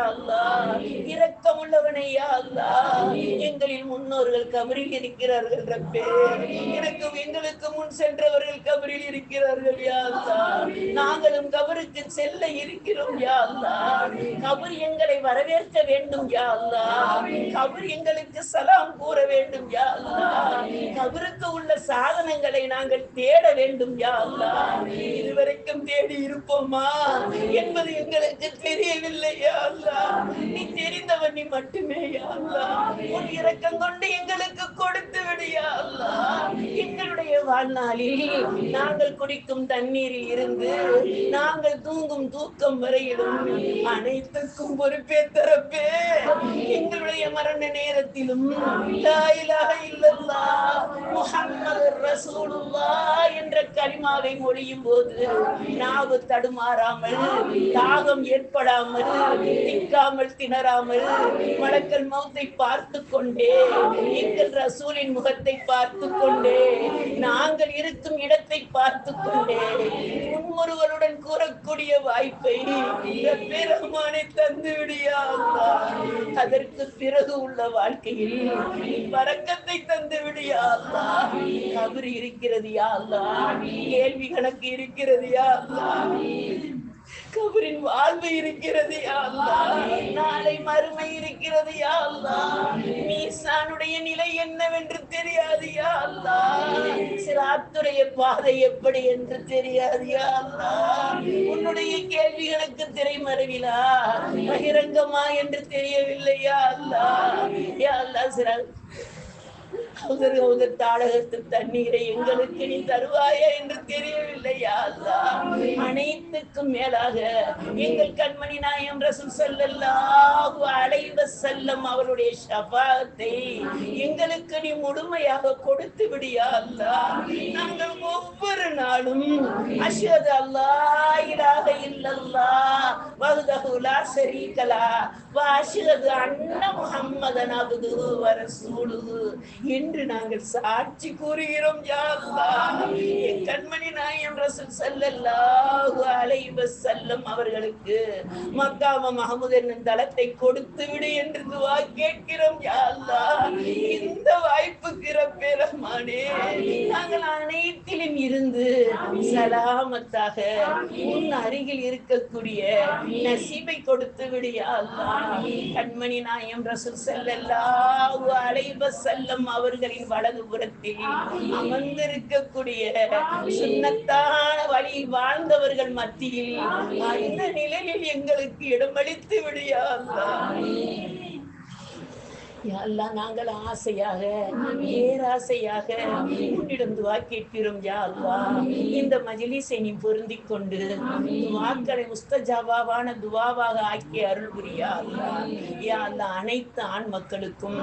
யா இரக்கம் உள்ளவனே யா அல்லாஹ். எங்களில் முன்னோர்கள் கபரில் இருக்கிறார்கள் ரப்பே. எனக்கு எங்களுக்கு முன் சென்றவர்கள் கபரில் இருக்கிறார்கள் யா நாங்களும் கபருக்கு செல்ல இருக்கிறோம் யா கபர் எங்களை வரவேற்க வேண்டும் யா கபர் எங்களுக்கு சலாம் கூற வேண்டும் யா கபருக்கு உள்ள சாதனங்களை நாங்கள் தேட வேண்டும் யா இதுவரைக்கும் தேடி இருப்போமா? என்பது எங்களுக்கு தெரியவில்லை யா நீ தெரிந்தவன் நீ மட்டுமே உன் இரக்கம் கொண்டு எங்களுக்கு கொடுத்து விடு யா எங்களுடைய வாழ்நாளில் நாங்கள் குடிக்கும் தண்ணீரில் இருந்து நாங்கள் தூங்கும் தூக்கம் வரையிலும் அனைத்துக்கும் பொறுப்பே தரப்பே எங்களுடைய மரண நேரத்திலும் தாயிலாக முஹம்மது ரசூலுல்லாஹ் என்ற கலிமாவை மொழியும் போது நாவு தடுமாறாமல் தாகம் ஏற்படாமல் திக்காமல் திணறாமல் மலக்கல் மௌத்தை பார்த்து கொண்டே எங்கள் ரசூலின் முகத்தை பார்த்து கொண்டே நாங்கள் இருக்கும் இடத்தை பார்த்து கொண்டே முன்மொருவருடன் கூறக்கூடிய வாய்ப்பை பெருமானை தந்துவிடியா அதற்கு பிறகு உள்ள வாழ்க்கையில் நீ வரக்கத்தை தந்து விடியா அல்லாஹ். இருக்கிறது யா கேள்வி கணக்கு இருக்கிறது யா கபரின் வாழ்வு இருக்கிறது யா நாளை மறுமை இருக்கிறது யாழ்லா நீ மீசானுடைய நிலை என்னவென்று தெரியாது யா சிராத்துடைய பாதை எப்படி என்று தெரியாது யா உன்னுடைய கேள்விகளுக்கு திரைமறைவிலா? பகிரங்கமா என்று தெரியவில்லை யா அல்லாஹ். யா அல்லா சிரா உதர் உதர் தாடகத்து தண்ணீரை எங்களுக்கு நீ தருவாயா என்று தெரியவில்லையா அனைத்துக்கும் மேலாக எங்கள் கண்மணி நாயம் ரசூல் ஸல்லல்லாஹு அலைஹி வஸல்லம் அவருடைய ஷஃபாத்தை எங்களுக்கு நீ முழுமையாக கொடுத்து விடியா அல்லாஹ் நாங்கள் ஒவ்வொரு நாளும் அஷ்ஹது அல்லாஹ் இலாஹ இல்லல்லாஹ் வஹ்தஹு லா ஷரீக லா வ அஷ்ஹது அன்ன முஹம்மதன் வர வ என்று நாங்கள் சாட்சி கூறுகிறோம் என் கண்மணி நாயம் ரசூல் செல்லல்லாஹு அலைவ செல்லும் அவர்களுக்கு மக்காம மஹமூத் என்னும் தளத்தை கொடுத்து விடு என்று துவா கேட்கிறோம் யா இந்த வாய்ப்புக்கு ரப்பே நாங்கள் அனைத்திலும் இருந்து சலாமத்தாக உன் அருகில் இருக்கக்கூடிய நசீபை கொடுத்து விடு யா அல்லாஹ் கண்மணி நாயம் ரசூல் ஸல்லல்லாஹு அலைஹி வஸல்லம் அவர்களின் வலது புறத்தில் அமர்ந்திருக்கக்கூடிய சுன்னத்தான வழியில் வாழ்ந்தவர்கள் மத்தியில் அந்த நிலையில் எங்களுக்கு இடமளித்து விடியா அல்லாஹ் நாங்கள் ஆசையாக பேராசையாக உன்னிடம் துவா கேட்கிறோம் யா அல்லா. இந்த மஜிலிசை நீ பொருந்தி கொண்டு துவாக்களை முஸ்தஜாபாவான துவாவாக ஆக்கி அருள் புரியா அல்லா. யா அல்லா அனைத்து ஆண் மக்களுக்கும்